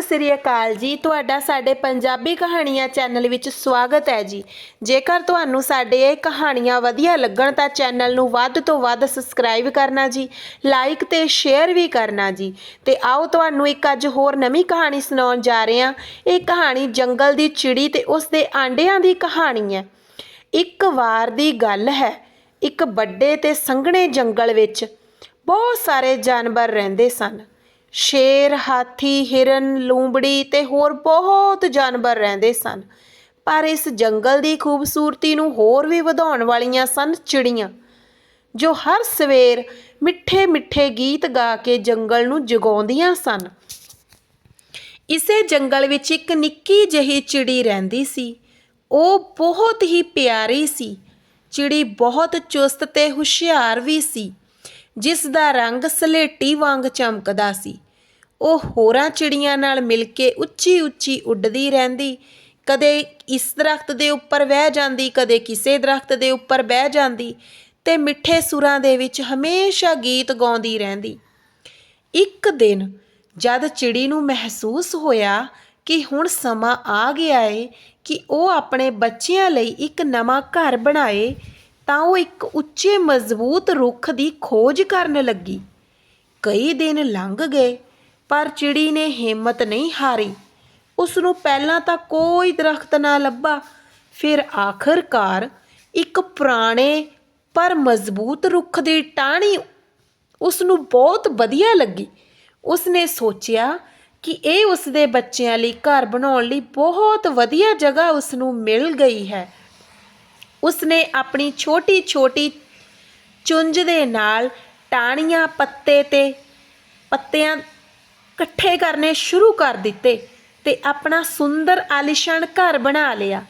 ਸਤਿ ਸ੍ਰੀ ਅਕਾਲ ਜੀ। ਤੁਹਾਡਾ ਸਾਡੇ ਪੰਜਾਬੀ ਕਹਾਣੀਆਂ ਚੈਨਲ ਵਿੱਚ ਸਵਾਗਤ ਹੈ ਜੀ। ਜੇਕਰ ਤੁਹਾਨੂੰ ਸਾਡੇ ਇਹ ਕਹਾਣੀਆਂ ਵਧੀਆ ਲੱਗਣ ਤਾਂ ਚੈਨਲ ਨੂੰ ਵੱਧ ਤੋਂ ਵੱਧ ਸਬਸਕ੍ਰਾਈਬ ਕਰਨਾ ਜੀ, ਲਾਈਕ ਤੇ ਸ਼ੇਅਰ ਵੀ ਕਰਨਾ ਜੀ। ਤੇ ਆਓ ਤੁਹਾਨੂੰ ਇੱਕ ਅੱਜ ਹੋਰ ਨਵੀਂ ਕਹਾਣੀ ਸੁਣਾਉਣ ਜਾ ਰਹੇ ਹਾਂ। ਇਹ ਕਹਾਣੀ ਜੰਗਲ ਦੀ ਚਿੜੀ ਤੇ ਉਸ ਦੇ ਆਂਡਿਆਂ ਦੀ ਕਹਾਣੀ ਹੈ। ਇੱਕ ਵਾਰ ਦੀ ਗੱਲ ਹੈ। ਇੱਕ ਵੱਡੇ ਤੇ ਸੰਘਣੇ ਜੰਗਲ ਵਿੱਚ ਬਹੁਤ ਸਾਰੇ ਜਾਨਵਰ ਰਹਿੰਦੇ ਸਨ। ਸ਼ੇਰ, ਹਾਥੀ, ਹਿਰਨ, ਲੂੰਬੜੀ ਤੇ ਹੋਰ ਬਹੁਤ ਜਾਨਵਰ ਰਹਿੰਦੇ ਸਨ। ਪਰ ਇਸ ਜੰਗਲ ਦੀ ਖੂਬਸੂਰਤੀ ਨੂੰ ਹੋਰ ਵੀ ਵਧਾਉਣ ਵਾਲੀਆਂ ਸਨ ਚਿੜੀਆਂ, ਜੋ ਹਰ ਸਵੇਰ ਮਿੱਠੇ ਮਿੱਠੇ ਗੀਤ ਗਾ ਕੇ ਜੰਗਲ ਨੂੰ ਜਗਾਉਂਦੀਆਂ ਸਨ। ਇਸੇ ਜੰਗਲ ਵਿੱਚ ਇੱਕ ਨਿੱਕੀ ਜਿਹੀ ਚਿੜੀ ਰਹਿੰਦੀ ਸੀ। ਉਹ ਬਹੁਤ ਹੀ ਪਿਆਰੀ ਸੀ। ਚਿੜੀ ਬਹੁਤ ਚੁਸਤ ਤੇ ਹੁਸ਼ਿਆਰ ਵੀ ਸੀ। ਜਿਸ ਦਾ ਰੰਗ ਸਲੇਟੀ ਵਾਂਗ ਚਮਕਦਾ ਸੀ। ਉਹ ਹੋਰਾਂ ਚਿੜੀਆਂ ਨਾਲ ਮਿਲ ਕੇ ਉੱਚੀ ਉੱਚੀ ਉੱਡਦੀ ਰਹਿੰਦੀ। ਕਦੇ ਇਸ ਦਰਖਤ ਦੇ ਉੱਪਰ ਬਹਿ ਜਾਂਦੀ, ਕਦੇ ਕਿਸੇ ਦਰਖਤ ਦੇ ਉੱਪਰ ਬਹਿ ਜਾਂਦੀ ਤੇ ਮਿੱਠੇ ਸੁਰਾਂ ਦੇ ਵਿੱਚ ਹਮੇਸ਼ਾ ਗੀਤ ਗਾਉਂਦੀ ਰਹਿੰਦੀ। ਇੱਕ ਦਿਨ ਜਦ ਚਿੜੀ ਨੂੰ ਮਹਿਸੂਸ ਹੋਇਆ ਕਿ ਹੁਣ ਸਮਾਂ ਆ ਗਿਆ ਏ ਕਿ ਉਹ ਆਪਣੇ ਬੱਚਿਆਂ ਲਈ ਇੱਕ ਨਵਾਂ ਘਰ ਬਣਾਏ ਤਾਂ ਉਹ ਇੱਕ ਉੱਚੇ ਮਜ਼ਬੂਤ ਰੁੱਖ ਦੀ ਖੋਜ ਕਰਨ ਲੱਗੀ। ਕਈ ਦਿਨ ਲੰਘ ਗਏ, ਪਰ ਚਿੜੀ ਨੇ ਹਿੰਮਤ ਨਹੀਂ ਹਾਰੀ। ਉਸ ਨੂੰ ਪਹਿਲਾਂ ਤਾਂ ਕੋਈ ਦਰਖਤ ਨਾ ਲੱਭਾ। ਫਿਰ ਆਖਰਕਾਰ ਇੱਕ ਪੁਰਾਣੇ ਪਰ ਮਜ਼ਬੂਤ ਰੁੱਖ ਦੀ ਟਾਹਣੀ ਉਸ ਨੂੰ ਬਹੁਤ ਵਧੀਆ ਲੱਗੀ। ਉਸ ਨੇ ਸੋਚਿਆ ਕਿ ਇਹ ਉਸ ਦੇ ਬੱਚਿਆਂ ਲਈ ਘਰ ਬਣਾਉਣ ਲਈ ਬਹੁਤ ਵਧੀਆ ਜਗ੍ਹਾ ਉਸ ਨੂੰ ਮਿਲ ਗਈ ਹੈ। ਉਸ ਨੇ ਆਪਣੀ ਛੋਟੀ ਛੋਟੀ ਚੁੰਝ ਦੇ ਨਾਲ ਟਾਹਣੀਆਂ ਪੱਤੇ ਤੇ ਪੱਤਿਆਂ ਇਕੱਠੇ ਕਰਨੇ ਸ਼ੁਰੂ ਕਰ ਦਿੱਤੇ ਤੇ ਆਪਣਾ ਸੁੰਦਰ ਆਲੀਸ਼ਾਨ ਘਰ ਬਣਾ ਲਿਆ।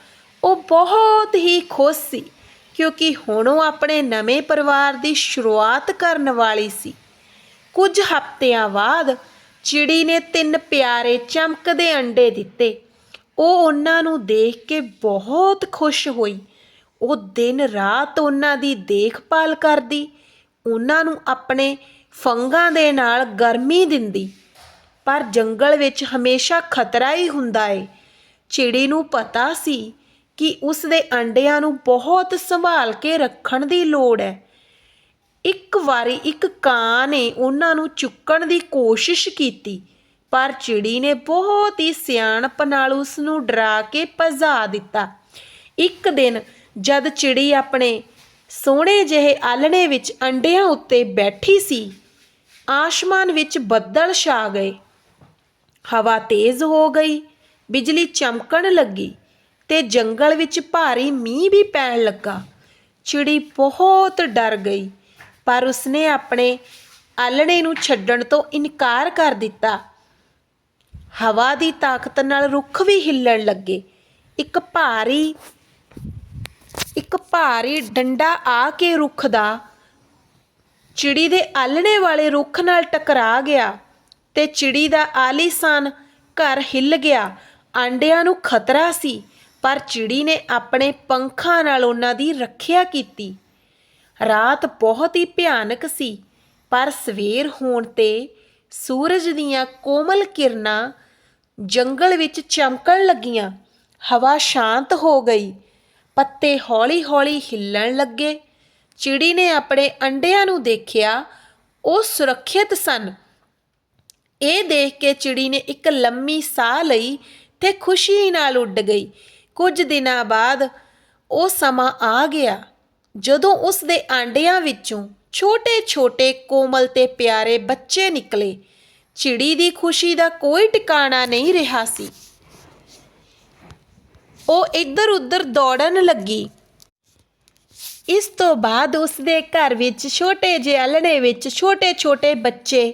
ਉਹ ਬਹੁਤ ਹੀ ਖੁਸ਼ ਸੀ ਕਿਉਂਕਿ ਹੁਣ ਉਹ ਆਪਣੇ ਨਵੇਂ ਪਰਿਵਾਰ ਦੀ ਸ਼ੁਰੂਆਤ ਕਰਨ ਵਾਲੀ ਸੀ। ਕੁਝ ਹਫ਼ਤਿਆਂ ਬਾਅਦ ਚਿੜੀ ਨੇ ਤਿੰਨ ਪਿਆਰੇ ਚਮਕਦੇ ਅੰਡੇ ਦਿੱਤੇ। ਉਹ ਉਹਨਾਂ ਨੂੰ ਦੇਖ ਕੇ ਬਹੁਤ ਖੁਸ਼ ਹੋਈ ਉਹ ਦਿਨ ਰਾਤ ਉਹਨਾਂ ਦੀ ਦੇਖਭਾਲ ਕਰਦੀ, ਉਹਨਾਂ ਨੂੰ ਆਪਣੇ ਫੰਗਾਂ ਦੇ ਨਾਲ ਗਰਮੀ ਦਿੰਦੀ। ਪਰ ਜੰਗਲ ਵਿੱਚ ਹਮੇਸ਼ਾ ਖਤਰਾ ਹੀ ਹੁੰਦਾ ਏ। ਚਿੜੀ ਨੂੰ ਪਤਾ ਸੀ ਕਿ ਉਸ ਦੇ ਅੰਡਿਆਂ ਨੂੰ ਬਹੁਤ ਸੰਭਾਲ ਕੇ ਰੱਖਣ ਦੀ ਲੋੜ ਹੈ ਇੱਕ ਵਾਰੀ ਇੱਕ ਕਾਂ ਨੇ ਉਹਨਾਂ ਨੂੰ ਚੁੱਕਣ ਦੀ ਕੋਸ਼ਿਸ਼ ਕੀਤੀ, ਪਰ ਚਿੜੀ ਨੇ ਬਹੁਤ ਹੀ ਸਿਆਣਪ ਨਾਲ ਉਸ ਨੂੰ ਡਰਾ ਕੇ ਭਜਾ ਦਿੱਤਾ। ਇੱਕ ਦਿਨ ਜਦ ਚਿੜੀ ਆਪਣੇ ਸੋਹਣੇ ਜਿਹੇ ਆਲਣੇ ਵਿੱਚ ਅੰਡਿਆਂ ਉੱਤੇ ਬੈਠੀ ਸੀ, ਆਸਮਾਨ ਵਿੱਚ ਬੱਦਲ ਛਾ ਗਏ। ਹਵਾ ਤੇਜ਼ ਹੋ ਗਈ, ਬਿਜਲੀ ਚਮਕਣ ਲੱਗੀ ਤੇ ਜੰਗਲ ਵਿੱਚ ਭਾਰੀ ਮੀਂਹ ਵੀ ਪੈਣ ਲੱਗਾ। ਚਿੜੀ ਬਹੁਤ ਡਰ ਗਈ, ਪਰ ਉਸਨੇ ਆਪਣੇ ਆਲਣੇ ਨੂੰ ਛੱਡਣ ਤੋਂ ਇਨਕਾਰ ਕਰ ਦਿੱਤਾ। ਹਵਾ ਦੀ ਤਾਕਤ ਨਾਲ ਰੁੱਖ ਵੀ ਹਿੱਲਣ ਲੱਗੇ। ਇੱਕ ਭਾਰੀ ਇੱਕ ਭਾਰੀ ਡੰਡਾ ਆ ਕੇ ਰੁੱਖ ਦਾ ਚਿੜੀ ਦੇ ਆਲਣੇ ਵਾਲੇ ਰੁੱਖ ਨਾਲ ਟਕਰਾ ਗਿਆ ਤੇ ਚਿੜੀ ਦਾ ਆਲੀਸਾਨ ਘਰ ਹਿੱਲ ਗਿਆ। ਆਂਡਿਆਂ ਨੂੰ ਖਤਰਾ ਸੀ, ਪਰ ਚਿੜੀ ਨੇ ਆਪਣੇ ਪੰਖਾਂ ਨਾਲ ਉਹਨਾਂ ਦੀ ਰੱਖਿਆ ਕੀਤੀ। ਰਾਤ ਬਹੁਤ ਹੀ ਭਿਆਨਕ ਸੀ, ਪਰ ਸਵੇਰ ਹੋਣ ਤੇ ਸੂਰਜ ਦੀਆਂ ਕੋਮਲ ਕਿਰਨਾਂ ਜੰਗਲ ਵਿੱਚ ਚਮਕਣ ਲੱਗੀਆਂ। ਹਵਾ ਸ਼ਾਂਤ ਹੋ ਗਈ। ਪੱਤੇ ਹੌਲੀ-ਹੌਲੀ ਹਿੱਲਣ ਲੱਗੇ। ਚਿੜੀ ਨੇ ਆਪਣੇ ਅੰਡਿਆਂ ਨੂੰ ਦੇਖਿਆ, ਉਹ ਸੁਰੱਖਿਅਤ ਸਨ। ਇਹ ਦੇਖ ਕੇ ਚਿੜੀ ਨੇ ਇੱਕ ਲੰਮੀ ਸਾਹ ਲਈ ਤੇ ਖੁਸ਼ੀ ਨਾਲ ਉੱਡ ਗਈ। ਕੁਝ ਦਿਨਾਂ ਬਾਅਦ ਉਹ ਸਮਾਂ ਆ ਗਿਆ। ਜਦੋਂ ਉਸ ਦੇ ਆਂਡਿਆਂ ਵਿੱਚੋਂ ਛੋਟੇ-ਛੋਟੇ ਕੋਮਲ ਤੇ ਪਿਆਰੇ ਬੱਚੇ ਨਿਕਲੇ, ਚਿੜੀ ਦੀ ਖੁਸ਼ੀ ਦਾ ਕੋਈ ਟਿਕਾਣਾ ਨਹੀਂ ਰਿਹਾ ਸੀ। ਉਹ ਇੱਧਰ-ਉੱਧਰ ਦੌੜਨ ਲੱਗੀ। ਇਸ ਤੋਂ ਬਾਅਦ ਉਸ ਦੇ ਘਰ ਵਿੱਚ ਛੋਟੇ ਜਿਹੇ ਆਲਣੇ ਵਿੱਚ ਛੋਟੇ-ਛੋਟੇ ਬੱਚੇ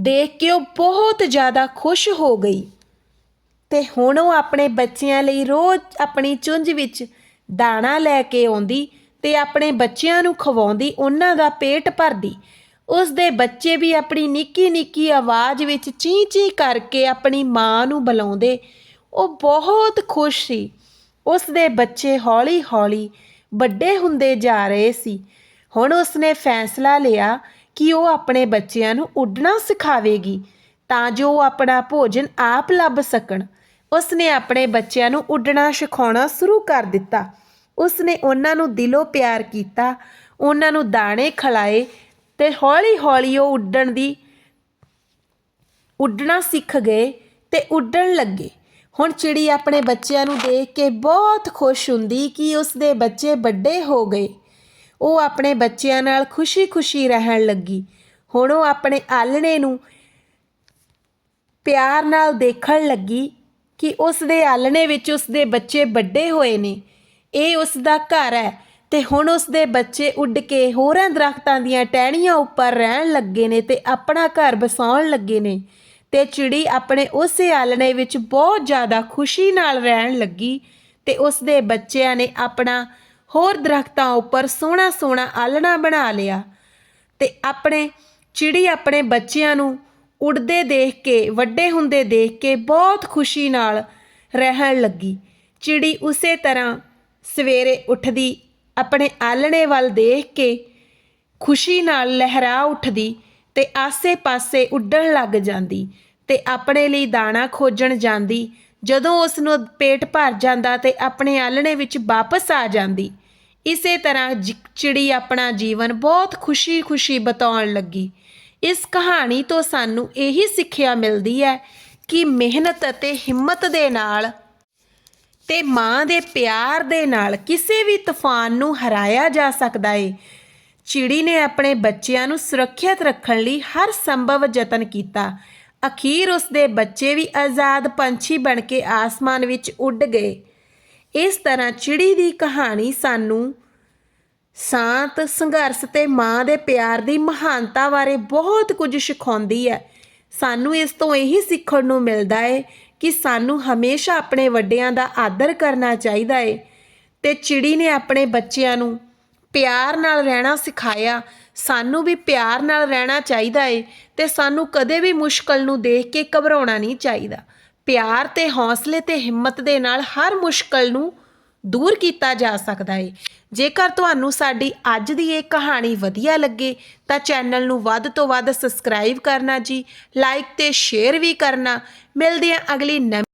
ਦੇਖ ਕੇ ਉਹ ਬਹੁਤ ਜ਼ਿਆਦਾ ਖੁਸ਼ ਹੋ ਗਈ ਤੇ ਹੁਣ ਉਹ ਆਪਣੇ ਬੱਚਿਆਂ ਲਈ ਰੋਜ਼ ਆਪਣੀ ਚੁੰਝ ਵਿੱਚ ਦਾਣਾ ਲੈ ਕੇ ਆਉਂਦੀ ਤੇ ਆਪਣੇ ਬੱਚਿਆਂ ਨੂੰ ਖਵਾਉਂਦੀ, ਉਹਨਾਂ ਦਾ ਪੇਟ ਭਰਦੀ। ਉਸ ਦੇ ਬੱਚੇ ਵੀ ਆਪਣੀ ਨਿੱਕੀ ਨਿੱਕੀ ਆਵਾਜ਼ ਵਿੱਚ ਚੀਂ ਚੀਂ ਕਰਕੇ ਆਪਣੀ ਮਾਂ ਨੂੰ ਬੁਲਾਉਂਦੇ ਉਹ ਬਹੁਤ ਖੁਸ਼ ਸੀ। ਉਸ ਦੇ ਬੱਚੇ ਹੌਲੀ-ਹੌਲੀ ਵੱਡੇ ਹੁੰਦੇ ਜਾ ਰਹੇ ਸੀ। ਹੁਣ ਉਸਨੇ ਫੈਸਲਾ ਲਿਆ ਕਿ ਉਹ ਆਪਣੇ ਬੱਚਿਆਂ ਨੂੰ ਉੱਡਣਾ ਸਿਖਾਵੇਗੀ ਤਾਂ ਜੋ ਉਹ ਆਪਣਾ ਭੋਜਨ ਆਪ ਲੱਭ ਸਕਣ। ਉਸਨੇ ਆਪਣੇ ਬੱਚਿਆਂ ਨੂੰ ਉੱਡਣਾ ਸਿਖਾਉਣਾ ਸ਼ੁਰੂ ਕਰ ਦਿੱਤਾ। ਉਸਨੇ ਉਹਨਾਂ ਨੂੰ ਦਿਲੋਂ ਪਿਆਰ ਕੀਤਾ, ਉਹਨਾਂ ਨੂੰ ਦਾਣੇ ਖਿਲਾਏ ਤੇ ਹੌਲੀ-ਹੌਲੀ ਉਹ ਉੱਡਣ ਦੀ, ਉੱਡਣਾ ਸਿੱਖ ਗਏ ਤੇ ਉੱਡਣ ਲੱਗੇ। ਹੁਣ ਚਿੜੀ ਆਪਣੇ ਬੱਚਿਆਂ ਨੂੰ ਦੇਖ ਕੇ ਬਹੁਤ ਖੁਸ਼ ਹੁੰਦੀ ਕਿ ਉਸ ਦੇ ਬੱਚੇ ਵੱਡੇ ਹੋ ਗਏ। ਉਹ ਆਪਣੇ ਬੱਚਿਆਂ ਨਾਲ ਖੁਸ਼ੀ-ਖੁਸ਼ੀ ਰਹਿਣ ਲੱਗੀ। ਹੁਣ ਉਹ ਆਪਣੇ ਆਲਣੇ ਨੂੰ ਪਿਆਰ ਨਾਲ ਦੇਖਣ ਲੱਗੀ ਕਿ ਉਸ ਦੇ ਆਲਣੇ ਵਿੱਚ ਉਸ ਦੇ ਬੱਚੇ ਵੱਡੇ ਹੋਏ ਨੇ। ਇਹ ਉਸ ਦਾ ਘਰ ਹੈ ਤੇ ਹੁਣ ਉਸ ਦੇ ਬੱਚੇ ਉੱਡ ਕੇ ਹੋਰਾਂ ਦਰਖਤਾਂ ਦੀਆਂ ਟਹਿਣੀਆਂ ਉੱਪਰ ਰਹਿਣ ਲੱਗੇ ਨੇ ਤੇ ਆਪਣਾ ਘਰ ਬਸਾਉਣ ਲੱਗੇ ਨੇ। ਤੇ ਚਿੜੀ ਆਪਣੇ ਉਸੇ ਆਲਣੇ ਵਿੱਚ ਬਹੁਤ ਜ਼ਿਆਦਾ ਖੁਸ਼ੀ ਨਾਲ ਰਹਿਣ ਲੱਗੀ ਤੇ ਉਸ ਦੇ ਬੱਚਿਆਂ ਨੇ ਆਪਣਾ ਹੋਰ ਦਰਖਤਾਂ ਉੱਪਰ ਸੋਹਣਾ ਸੋਹਣਾ ਆਲਣਾ ਬਣਾ ਲਿਆ ਤੇ ਆਪਣੇ, ਚਿੜੀ ਆਪਣੇ ਬੱਚਿਆਂ ਨੂੰ ਉੱਡਦੇ ਦੇਖ ਕੇ, ਵੱਡੇ ਹੁੰਦੇ ਦੇਖ ਕੇ ਬਹੁਤ ਖੁਸ਼ੀ ਨਾਲ ਰਹਿਣ ਲੱਗੀ। ਚਿੜੀ ਉਸੇ ਤਰ੍ਹਾਂ ਸਵੇਰੇ ਉੱਠਦੀ, ਆਪਣੇ ਆਲਣੇ ਵੱਲ ਦੇਖ ਕੇ ਖੁਸ਼ੀ ਨਾਲ ਲਹਿਰਾ ਉੱਠਦੀ ਤੇ ਆਸੇ-ਪਾਸੇ ਉੱਡਣ ਲੱਗ ਜਾਂਦੀ ਤੇ ਆਪਣੇ ਲਈ ਦਾਣਾ ਖੋਜਣ ਜਾਂਦੀ। ਜਦੋਂ ਉਸ ਨੂੰ ਪੇਟ ਭਰ ਜਾਂਦਾ ਤੇ ਆਪਣੇ ਆਲਣੇ ਵਿੱਚ ਵਾਪਸ ਆ ਜਾਂਦੀ। ਇਸੇ ਤਰ੍ਹਾਂ ਜਿ- ਚਿੜੀ ਆਪਣਾ ਜੀਵਨ ਬਹੁਤ ਖੁਸ਼ੀ-ਖੁਸ਼ੀ ਬਿਤਾਉਣ ਲੱਗੀ। ਇਸ ਕਹਾਣੀ ਤੋਂ ਸਾਨੂੰ ਇਹੀ ਸਿੱਖਿਆ ਮਿਲਦੀ ਹੈ ਕਿ ਮਿਹਨਤ ਅਤੇ ਹਿੰਮਤ ਦੇ ਨਾਲ ਤੇ ਮਾਂ ਦੇ ਪਿਆਰ ਦੇ ਨਾਲ ਕਿਸੇ ਵੀ ਤੂਫਾਨ ਨੂੰ ਹਰਾਇਆ ਜਾ ਸਕਦਾ ਏ। ਚਿੜੀ ਨੇ ਆਪਣੇ ਬੱਚਿਆਂ ਨੂੰ ਸੁਰੱਖਿਅਤ ਰੱਖਣ ਲਈ ਹਰ ਸੰਭਵ ਯਤਨ ਕੀਤਾ। ਅਖੀਰ ਉਸ ਦੇ ਬੱਚੇ ਵੀ ਆਜ਼ਾਦ ਪੰਛੀ ਬਣ ਕੇ ਆਸਮਾਨ ਵਿੱਚ ਉੱਡ ਗਏ। ਇਸ ਤਰ੍ਹਾਂ ਚਿੜੀ ਦੀ ਕਹਾਣੀ ਸਾਨੂੰ ਸ਼ਾਂਤ, ਸੰਘਰਸ਼ ਤੇ ਮਾਂ ਦੇ ਪਿਆਰ ਦੀ ਮਹਾਨਤਾ ਬਾਰੇ ਬਹੁਤ ਕੁਝ ਸਿਖਾਉਂਦੀ ਹੈ। ਸਾਨੂੰ ਇਸ ਤੋਂ ਇਹੀ ਸਿੱਖਣ ਨੂੰ ਮਿਲਦਾ ਹੈ ਕਿ ਸਾਨੂੰ ਹਮੇਸ਼ਾ ਆਪਣੇ ਵੱਡਿਆਂ ਦਾ ਆਦਰ ਕਰਨਾ ਚਾਹੀਦਾ ਹੈ ਤੇ ਚਿੜੀ ਨੇ ਆਪਣੇ ਬੱਚਿਆਂ ਨੂੰ ਪਿਆਰ ਨਾਲ ਰਹਿਣਾ ਸਿਖਾਇਆ। ਸਾਨੂੰ ਵੀ ਪਿਆਰ ਨਾਲ ਰਹਿਣਾ ਚਾਹੀਦਾ ਏ ਤੇ ਸਾਨੂੰ ਕਦੇ ਵੀ ਮੁਸ਼ਕਲ ਨੂੰ ਦੇਖ ਕੇ ਘਬਰਾਉਣਾ ਨਹੀਂ ਚਾਹੀਦਾ। ਪਿਆਰ ਤੇ ਹੌਸਲੇ ਤੇ ਹਿੰਮਤ ਦੇ ਨਾਲ ਹਰ ਮੁਸ਼ਕਲ ਨੂੰ ਦੂਰ ਕੀਤਾ ਜਾ ਸਕਦਾ ਹੈ ਜੇਕਰ ਤੁਹਾਨੂੰ ਸਾਡੀ ਅੱਜ ਦੀ ਇਹ ਕਹਾਣੀ ਵਧੀਆ ਲੱਗੇ, ਤਾਂ ਚੈਨਲ ਨੂੰ ਵੱਧ ਤੋਂ ਵੱਧ ਸਬਸਕ੍ਰਾਈਬ ਕਰਨਾ ਜੀ, ਲਾਈਕ ਤੇ ਸ਼ੇਅਰ ਵੀ ਕਰਨਾ। ਮਿਲਦੇ ਹਾਂ ਅਗਲੀ ਨਵੀਂ